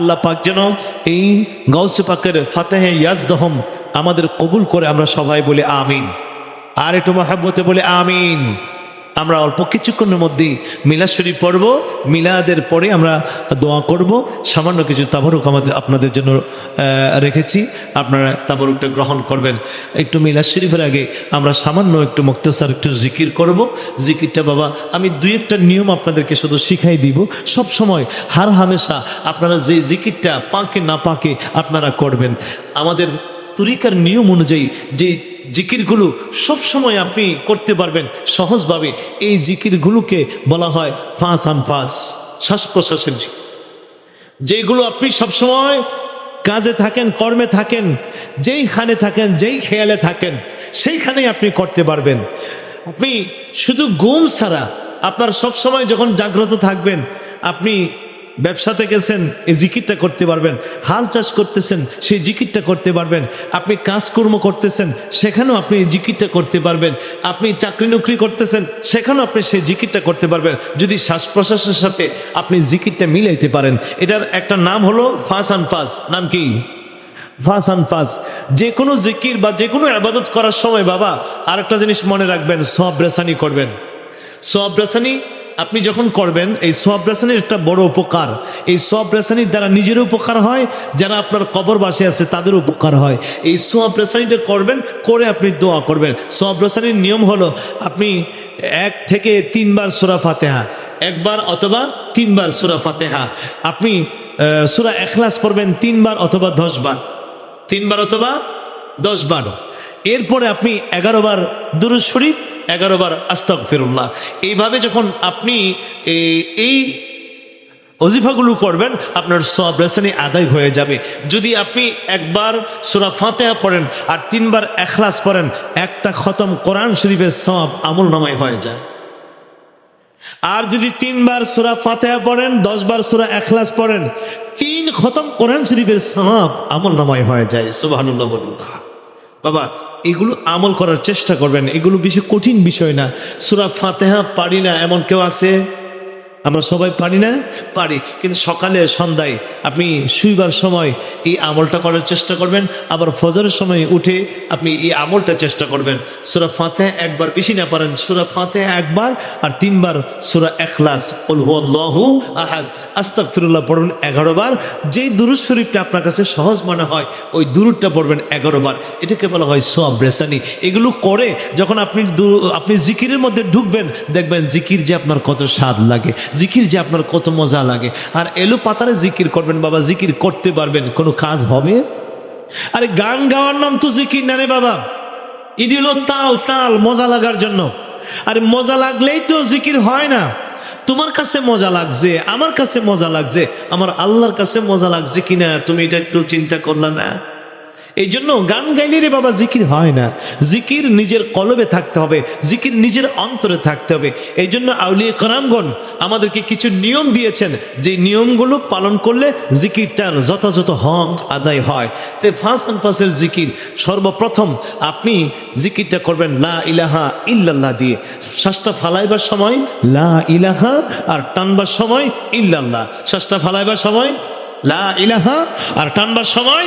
আল্লাহ পাক যেন এই গৌসে পাকের ফাতেহে ইয়াজদহম আমাদের কবুল করে আমরা সবাই বলে আমিন। আর একটু মহাব্বতে বলে আমিন। আমরা অল্প কিছুক্ষণের মধ্যেই মিলাদ শরীফ পড়ব। মিলাদের পরে আমরা দোয়া করব। সামান্য কিছু তাবরুক আমাদের আপনাদের জন্য রেখেছি। আপনারা তাবরুকটা গ্রহণ করবেন। একটু মিলাদ শরীফের আগে আমরা সামান্য একটু মুক্তসার, একটু জিকির করব। জিকিরটা বাবা, আমি দুই একটা নিয়ম আপনাদেরকে শুধু শিখাই দিব। সব সময় হার হামেশা আপনারা যে জিকিরটা পাকে না পাকে আপনারা করবেন। আমাদের তরিকার নিয়ম অনুযায়ী যে জিকিরগুলো সবসময় আপনি করতে পারবেন সহজভাবে, এই জিকিরগুলোকে বলা হয় ফাঁস আন ফাঁস, শ্বাস প্রশ্বাসের জিকির। যেগুলো আপনি সবসময় কাজে থাকেন, কর্মে থাকেন, যেইখানে থাকেন, যেই খেয়ালে থাকেন, সেইখানেই আপনি করতে পারবেন। আপনি শুধু ঘুম ছাড়া আপনার সবসময় যখন জাগ্রত থাকবেন, আপনি ব্যবসাতে গেছেন, এই জিকিরটা করতে পারবেন। হাল চাষ করতেছেন, সেই জিকিরটা করতে পারবেন। আপনি কাজকর্ম করতেছেন, সেখানেও আপনি এই জিকিরটা করতে পারবেন। আপনি চাকরি নকরি করতেছেন, সেখানেও আপনি সেই জিকিরটা করতে পারবেন। যদি শ্বাস প্রশ্বাসের সাথে আপনি জিকিরটা মিলাইতে পারেন, এটার একটা নাম হলো ফাস আন ফাস। নাম কি? ফাস আন ফাস। যে কোনো জিকির বা যে কোনো আবাদত করার সময় বাবা, আরেকটা জিনিস মনে রাখবেন সব রেসানি করবেন। সব রেসানি আপনি যখন করবেন, এই সব রেসানির একটা বড় উপকার। এই সব রেসানির দ্বারা নিজের উপকার হয়, যারা আপনার কবর বাসে আছে তাদের উপকার হয়। এই সব রেসানিটা করবেন, করে আপনি দোয়া করবেন। সব রেসানির নিয়ম হলো, আপনি এক থেকে তিনবার সুরা ফাতেহা, একবার অথবা তিনবার সুরা ফাতেহা। আপনি সুরা এখলাস পড়বেন তিনবার অথবা দশ বার তিনবার অথবা দশ বার এরপরে আপনি এগারো বার দুরুজ শরীফ, এগারো বার আস্তক ফিরুল্লাহ এইভাবে যখন আপনি এই- অজিফাগুলো করবেন, আপনার সব রেসানি আদায় হয়ে যাবে। যদি আপনি একবার সুরা ফাতেহা পড়েন আর তিনবার এখলাস পড়েন, একটা খতম কোরআন শরীফের সব আমল নামায় হয়ে যায়। আর যদি তিনবার সুরা ফাতেহা পড়েন দশ বার সুরা এখলাস পড়েন, তিন খতম কোরআন শরীফের সব আমল নামায় হয়ে যায়। বলুন। বাবা, এগুলো আমল করার চেষ্টা করবেন। এগুলো বেশি কঠিন বিষয় না। সুরা ফাতেহা পারি না, এমন কেউ আছে? আমরা সবাই পারি না? পারি। কিন্তু সকালে, সন্ধ্যায় আপনি শুইবার সময় এই আমলটা করার চেষ্টা করবেন। আবার ফজরের সময় উঠে আপনি এই আমলটা চেষ্টা করবেন। সুরা ফাঁতে একবার বেশি না পারেন। সুরা ফাঁতে একবার আর তিনবার সুরা এখলাস আহাদ। আস্তাক ফিরুল্লাহ পড়বেন এগারো বার। যেই দুরুদ শরীফটা আপনার কাছে সহজ মনে হয়, ওই দুরুদটা পড়বেন এগারো বার। এটাকে বলা হয় সব রেসানি। এগুলো করে যখন আপনি আপনি জিকিরের মধ্যে ঢুকবেন, দেখবেন জিকির যে আপনার কত স্বাদ লাগে। জিকির যে আপনার কত মজা লাগে। আর এলো পাতারে জিকির করবেন, বাবা, জিকির করতে পারবেন, কোনো কাজ হবে? আরে গান গাওয়ার নাম তো জিকির না রে বাবা। ইডি হলো তাল তাল, মজা লাগার জন্য। আরে মজা লাগলেই তো জিকির হয় না। তোমার কাছে মজা লাগছে, আমার কাছে মজা লাগছে, আমার আল্লাহর কাছে মজা লাগছে কিনা, তুমি এটা একটু চিন্তা করলা না? এই জন্য গান গাইলে রে বাবা জিকির হয় না। জিকির নিজের কলবে থাকতে হবে, জিকির নিজের অন্তরে থাকতে হবে। এই জন্য আউলিয়া করামগণ আমাদেরকে কিছু নিয়ম দিয়েছেন, যে নিয়মগুলো পালন করলে জিকিরটার যথাযথ হক আদায় হয়। তো ফাঁস ফাঁসের জিকির, সর্বপ্রথম আপনি জিকিরটা করবেন লা ইলাহা ইল্লাল্লাহ দিয়ে। শ্বাসটা ফালাইবার সময় লা ইলাহা আর টানবার সময় ইল্লাল্লাহ। শ্বাসটা ফালাইবার সময় লা ইলাহা আর টানবার সময়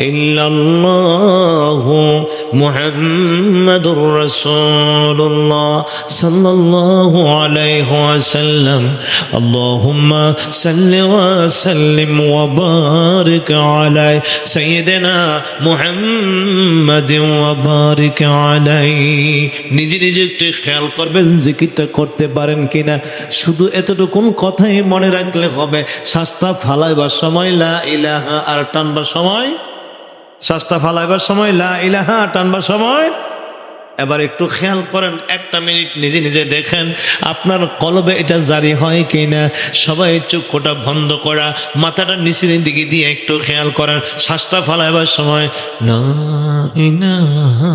ইল্লাল্লাহু মুহাম্মাদুর রাসূলুল্লাহ সাল্লাল্লাহু আলাইহি ওয়াসাল্লাম। আল্লাহুম্মা সাল্লি ওয়া সাল্লিম ওয়া বারিক আলাই সাইয়্যিদিনা মুহাম্মাদিন ওয়া বারিক আলাই। নিজে নিজে একটু খেয়াল করবেন জিকিরটা করতে পারেন কিনা। শুধু এতটুকুন কথাই মনে রাখলে হবে। শ্বাসটা ফালাইবার সময়, লা ইলাহা, আর টানবার সময় শ্বাসটা ফালাইবার সময়, লা ইলাহা, টানবার সময়। এবার একটু খেয়াল করেন, একটা মিনিট নিজে নিজে দেখেন, আপনার কলবে এটা জারি হয় কি না সবাই চোখটা বন্ধ করা, মাথাটা নিচের দিকে দিয়ে একটু খেয়াল করেন, শ্বাসটা ফালাইবার সময় না ইলাহা।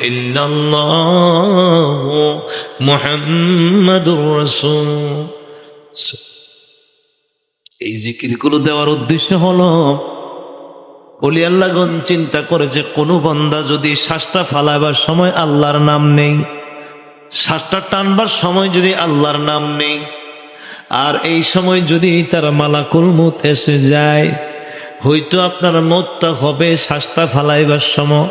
إلا الله محمد رسول এই জিকিরগুলো দেওয়ার উদ্দেশ্য হলো অলি আল্লাহগণ চিন্তা করেছে কোনো বন্দা যদি শ্বাসটা ফালাবার সময় আল্লাহর নাম নেই শ্বাসটা টানবার সময় যদি আল্লাহর নাম নেই আর এই সময় যদি তার মালাকুল মুত এসে যায় হয়তো আপনার মতটা হবে শ্বাসটা ফালাইবার সময়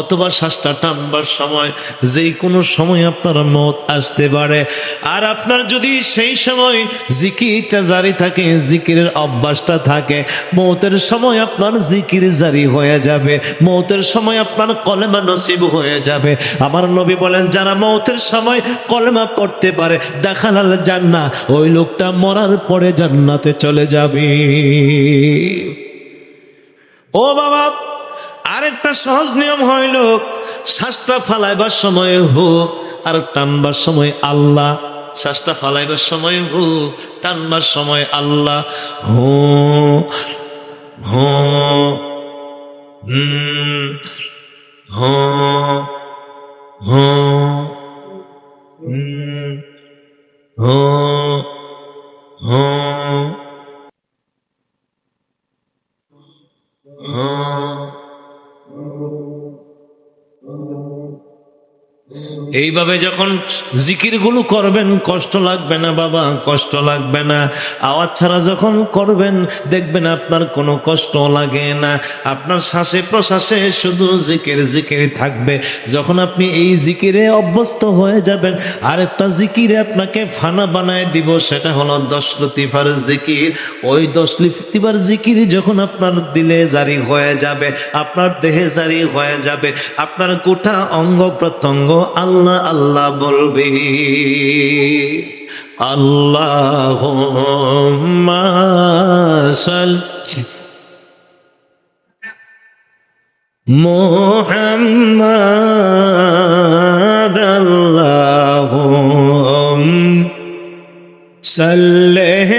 অথবা শ্বাসটা টানবার সময় যে কোনো সময় আপনার মত আসতে পারে। আর আপনার যদি সেই সময় জিকিরটা জারি থাকে, জিকিরের অভ্যাসটা থাকে, মৌতের সময় আপনার জিকির জারি হয়ে যাবে, মৌতের সময় আপনার কলেমা নসিব হয়ে যাবে। আমার নবী বলেন, যারা মৌতের সময় কলেমা পড়তে পারে, দেখালাল জান্না, ওই লোকটা মরার পরে জান্নাতে চলে যাবে। ও বাবা আরেকটা সহজ নিয়ম হইল, শ্বাসটা ফালাইবার সময় হোক আর টানবার সময় আল্লাহ। শ্বাসটা ফালাইবার সময় হোক টানবার সময় আল্লাহ। হো হো হুম হো হো হুম হো। হো এইভাবে যখন জিকিরগুলো করবেন, কষ্ট লাগবে না বাবা, কষ্ট লাগবে না। আওয়াজ ছাড়া যখন করবেন, দেখবেন আপনার কোনো কষ্ট লাগে না। আপনার শ্বাসে প্রশ্বাসে শুধু জিকির জিকির থাকবে। যখন আপনি এই জিকিরে অভ্যস্ত হয়ে যাবেন, আরেকটা জিকিরে আপনাকে ফানা বানায় দিব, সেটা হলো দশ লতিফার জিকির। ওই দশ লতিফার জিকির যখন আপনার দিলে জারি হয়ে যাবে, আপনার দেহে জারি হয়ে যাবে, আপনার গোটা অঙ্গ প্রত্যঙ্গ আল্লাহ আল্লাহ বলবে আল্লাহ মোহাম্মদ আল্লাহ সাল্লেহ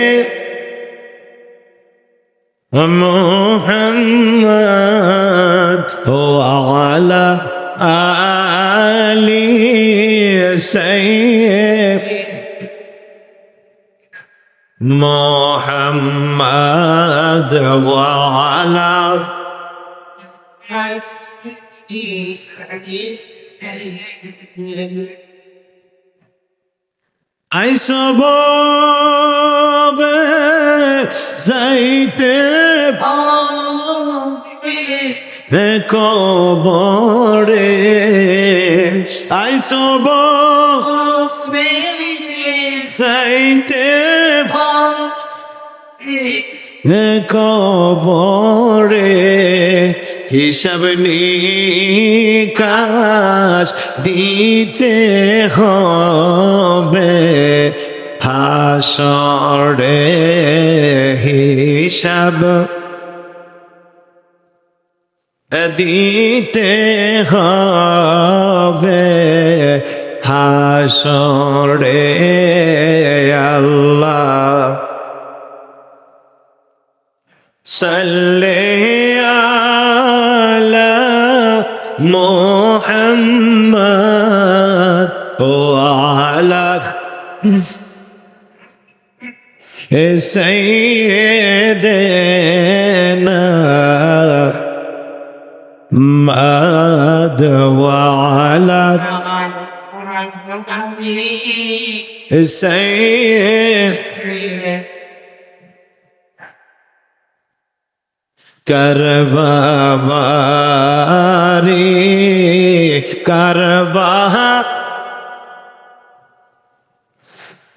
মোহাম্মদ ও আলা আ মোহাম্মদ ওয়ালা আইসব যাইতে কবরে আইসব যাইতে কবরে হিসাব নিকাশ দিতে হবে হাসরে হিসাব দিতে হবে হাসরে আল্লাহ। সাল্লে আলা মোহাম্মদ ও আলা এ ماد وعلى سيد کربا باری کربا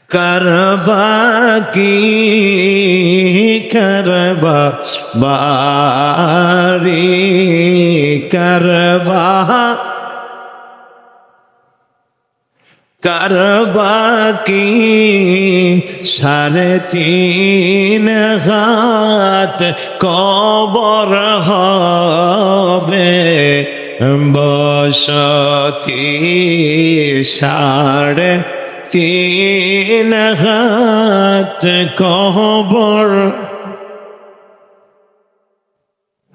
کربا کی करबा बारी करबा करबा की सारे तीन हाथ कबर हबे বসতি সাড়ে তিন হাত কবর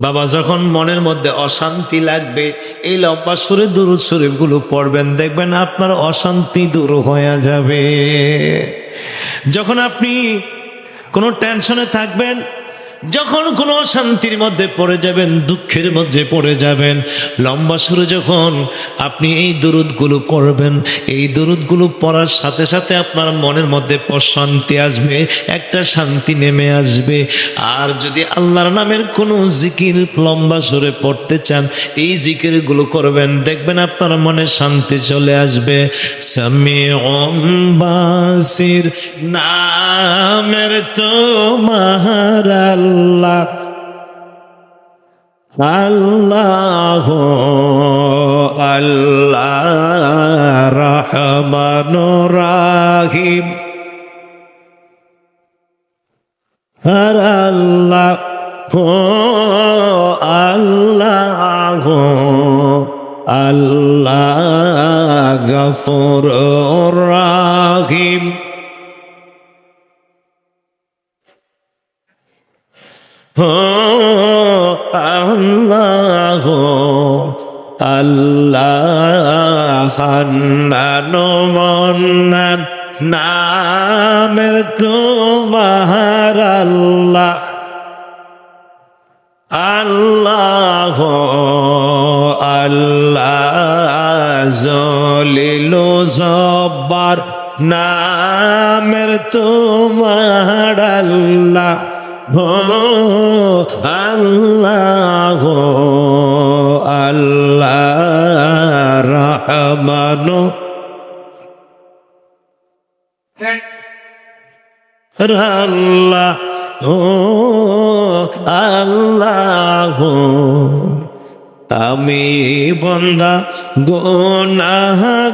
বাবা, যখন মনের মধ্যে অশান্তি লাগবে, এই লম্বা সুরে দূর শরীফগুলো পড়বেন, দেখবেন আপনার অশান্তি দূর হয়ে যাবে। যখন আপনি কোনো টেনশনে থাকবেন যখন কোনো অশান্তির মধ্যে পড়ে যাবেন, দুঃখের মধ্যে পড়ে যাবেন, লম্বা সুরে যখন আপনি এই দরুদগুলো পড়বেন, এই দরুদগুলো পড়ার সাথে সাথে আপনার মনের মধ্যে প্রশান্তি আসবে, একটা শান্তি নেমে আসবে। আর যদি আল্লাহর নামের কোনো জিকির লম্বা সুরে পড়তে চান, এই জিকিরগুলো করবেন, দেখবেন আপনার মনে শান্তি চলে আসবে। সামি বাসির নামের তো মাহারাল্লাহ আল্লাহ। আল্লাহ রহমান রাহিম। হর আল্লাহ আল্লাহ আল্লাহ গফুর রাহিম। আল্লাহ আল্লাহ হান্নান মন্নান নামের তোমার আল্লাহ আল্লাহ আল্লাহ জলিল জব্বার নামের তোমার আল্লাহ। আল্লাহ আল্লাহ রহমান আল্লাহ ও আল্লাহ আমি বন্দা গোনাগার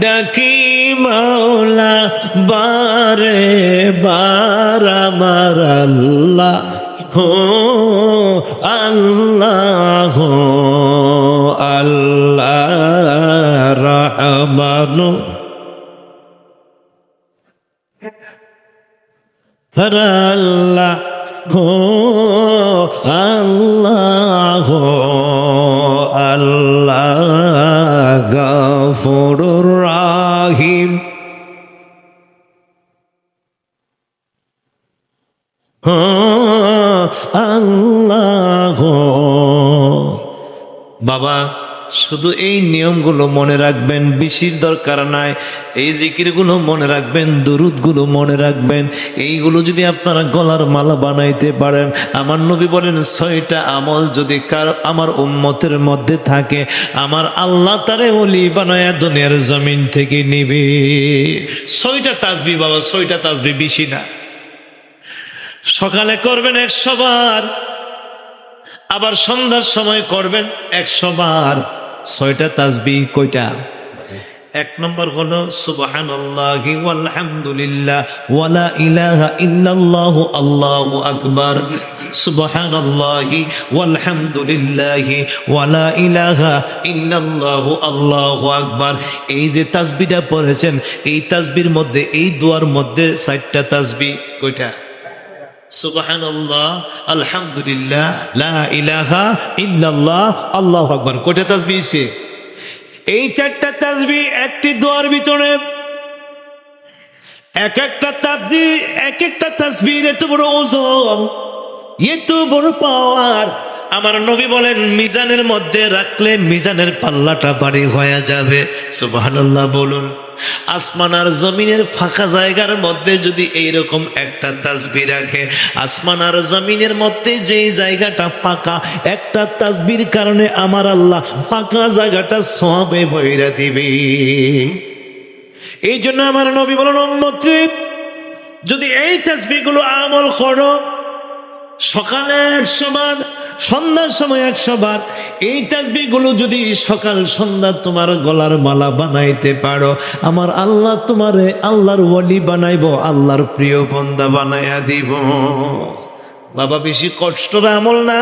ডাকি মাওলা, বারে বার আমার আল্লাহ হো আল্লাহ হো, আল্লাহ রহমানু। আল্লাহ হো আল্লাহ হো, আল্লাহ গফুর রাহিম। আল্লাহ। বাবা শুধু এই নিয়মগুলো মনে রাখবেন, বেশির দরকার নাই। এই জিকিরগুলো মনে রাখবেন, দুরুদগুলো মনে রাখবেন। এইগুলো যদি আপনারা গলার মালা বানাইতে পারেন, আমার নবী বলেন, ছয়টা আমল যদি কার, আমার উম্মতের মধ্যে থাকে, আমার আল্লাহ তারে ওলি বানায়া দুনিয়ার জমিন থেকে নিবে। ছয়টা তাসবি বাবা, ছয়টা তাসবি বেশি না। সকালে করবেন একশো বার, আবার সন্ধ্যার সময় করবেন একশো বার। ছয়টা তাজবি কয়টা? এক নম্বর হলো সুবহান আলহামদুলিল্লাহ ওয়ালা ইলাহা ইল্লাল্লাহু আল্লাহু আকবার ওয়ালা ইলাহা ইল্লাল্লাহু আল্লাহু আকবার। এই যে তাসবিটা পড়েছেন, এই তাসবির মধ্যে, এই দুয়ার মধ্যে চারটা তাসবি কয়টা? লা ইলাহা আল্লাহু তাসবি একটি ভিতরে এক একটা এক একটা তাসবির, এত বড় বড় পাওয়ার। আমার নবী বলেন, মিজানের মধ্যে রাখলে মিজানের পাল্লাটা বাড়ি হয়ে যাবে। সুবহানাল্লাহ বলুন। আসমান আর জমিনের ফাঁকা জায়গার মধ্যে যদি এইরকম একটা তাসবি রাখে, আসমান আর জমিনের মধ্যে যেই জায়গাটা ফাঁকা, একটা তাসবির কারণে আমার আল্লাহ ফাঁকা জায়গাটা সবে বইরা দিবে। এই জন্য আমার নবী বলেন উম্মত্রী যদি এই তাসবিগুলো আমল করো, সকালে একশো বার সন্ধ্যার সময় একশো বার এই তাসবিগুলো যদি সকাল সন্ধ্যা তোমার গলার মালা বানাইতে পারো, আমার আল্লাহ তোমারে আল্লাহর ওয়ালি বানাইব, আল্লাহর প্রিয় বন্দা বানাইয়া দিব। বাবা, বেশি কষ্টের আমল না,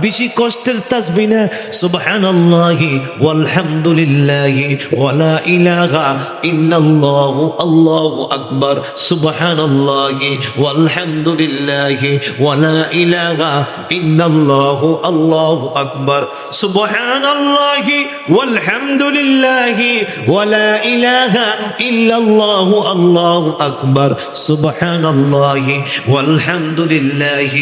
বেশি কষ্টের তাসবি না। সুবহানাল্লাহি ওয়ালহামদুলিল্লাহি ওয়ালা ইলাহা ইল্লাল্লাহু, আল্লাহু আকবার। সুবহানাল্লাহি ওয়ালহামদুলিল্লাহি ওয়ালা ইলাহা ইল্লাল্লাহু, আল্লাহু আকবার। সুবহানাল্লাহি ওয়ালহামদুলিল্লাহি ওয়ালা ইলাহা ইল্লাল্লাহু, আল্লাহু আকবার। সুবহানাল্লাহি ওয়ালহামদুলিল্লাহি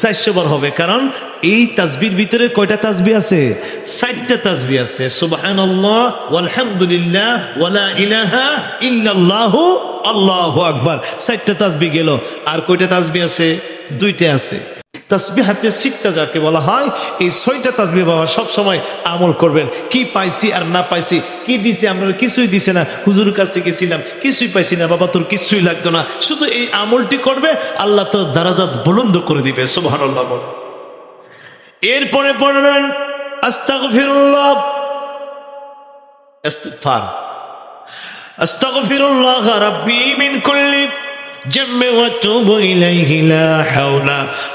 চারশো হবে, কারণ এই তাজবির ভিতরে কয়টা তাজবি আছে? ষাটটা তাজবি আছে। সুবহানাল্লাহ আলহামদুলিল্লাহ ওয়ালা ইলাহা ইল্লাল্লাহু, আল্লাহু আকবার। ষাটটা তাজবি গেল। আর কয়টা তাজবি আছে? দুইটা আছে। তাসবি হাতে শিখতে যাকে বলা হয়, এই ছয়টা তাসবি বাবা সব সময় আমল করবেন। কি পাইছি আর না পাইছি, কি দিছে আমরা কিছুই দিছে না। হুজুর কাছে গেছিলাম, কিছুই পাইছি না। বাবা তোর কিছুই লাগতো না। শুধু এই আমলটি করবে, আল্লাহ তোর দারাজাত বুলন্দ করে দিবে বল। এরপরে পড়বেন, আস্তাগফিরুল্লাহ। আস্তাগফিরুল্লাহ রাব্বি মিন কুল্লি। جم واتوب إليه لا حول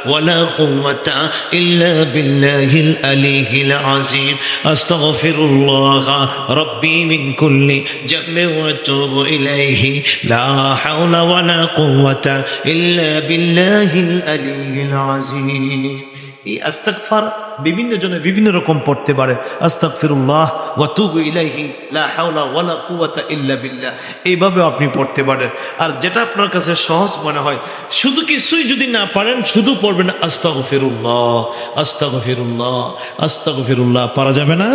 ولا قوة إلا بالله العلي العظيم. أستغفر الله ربي من كل جم واتوب إليه لا حول ولا قوة إلا بالله العلي العظيم. এই আস্তাকফার বিভিন্ন জনে বিভিন্ন রকম পড়তে পারে। আস্তাগফিরুল্লাহ ওয়া তুবু ইলাইহি, লা হাওলা ওয়ালা কুওয়াতা ইল্লা বিল্লাহ। এইভাবে আপনি পড়তে পারেন। আর যেটা আপনার কাছে সহজ মনে হয়, শুধু কিছুই যদি না পারেন, শুধু পড়বেন আস্তাগফিরুল্লাহ আস্তাগফিরুল্লাহ আস্তাগফিরুল্লাহ। পারা যাবে না?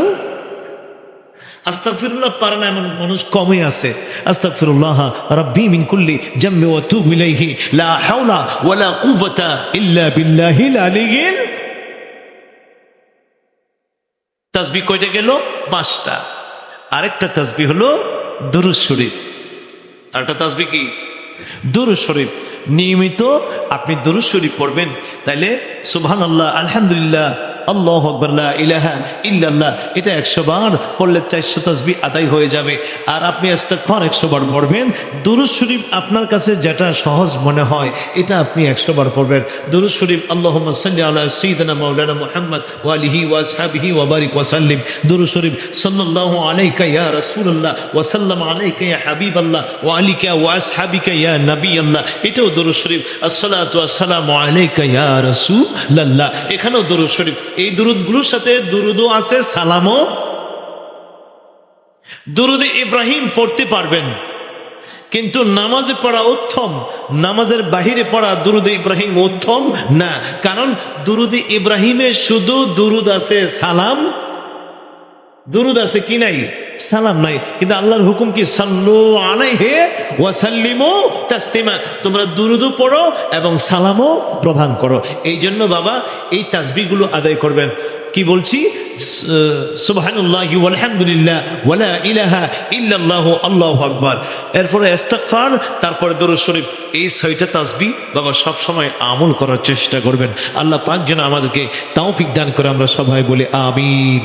আস্তাগফিরুল্লাহ পারে না এমন মানুষ কমই আছে। আস্তাগফিরুল্লাহ রাব্বি মিন কুল্লি জাম্মি ওয়া তুবু ইলাইহি, লা হাওলা ওয়ালা কুওয়াতা ইল্লা বিল্লাহিল আলিয়্যিল। তাসবি কয়টা গেল? পাঁচটা। আরেকটা তাসবি হলো দুরুদ শরীফ। আরেকটা তাসবি কি? দুরুদ শরীফ। নিয়মিত আপনি দুরুদ শরীফ পড়বেন, তাইলে সুবহানাল্লাহ, আলহামদুলিল্লাহ আল্লাহ আকবর ইলাহা ইল্লাল্লাহ। এটা একশো বার পড়লে চারশো তসবি আদায় হয়ে যাবে। আর আপনি ইস্তেগফার একশো বার পড়বেন। দুরুদ শরীফ আপনার কাছে যেটা সহজ মনে হয়, এটা আপনি একশো বার পড়বেন। দুরুদ শরীফ আল্লাহ সাল্লি আলা সঈদনা মাওলানা মুহাম্মদ ওয়ালিহি ওয়াসহাবিহি ওয়াবারিক ওয়াসাল্লিম দুরুদ শরীফ, সাল্লাল্লাহু আলাইকা ইয়া রাসূলুল্লাহ ওয়া সাল্লাম আলাইকা ইয়া হাবিবাল্লাহ ওয়া আলিকা ওয়া আসহাবিকা ইয়া নবিয়াল্লাহ। এটাও দুরুদ শরীফ, আসসালাতু আসসালামু আলাইকা ইয়া রাসূলুল্লাহ। এখানেও দুরুদ শরীফ এই দুরুদগুলোর সাথে দুরুদও আছে, সালামও। দুরুদে ইব্রাহিম পড়তে পারবেন, কিন্তু নামাজে পড়া উত্তম, নামাজের বাহিরে পড়া দুরুদ ইব্রাহিম উত্তম না। কারণ দুরুদ ইব্রাহিমে শুধু দুরুদ আছে, সালাম দুরুদ আছে কি নাই? সালাম নাই। কিন্তু আল্লাহর হুকুম কি? সাল্লু আলাইহে ওয়াসাল্লিমু তাসলিমা। তোমরা দুরুদও পড়ো এবং সালামও প্রদান করো। এই জন্য বাবা, এই তাসবিহগুলো আদায় করবেন। কি বলছি? ইলাহা এরপরে তারপরে শরীফ। এই বাবা আমল করার চেষ্টা করবেন। আল্লাহ পাক যেন আমাদেরকে তৌফিক দান করে আমরা সবাই বলি আমিন।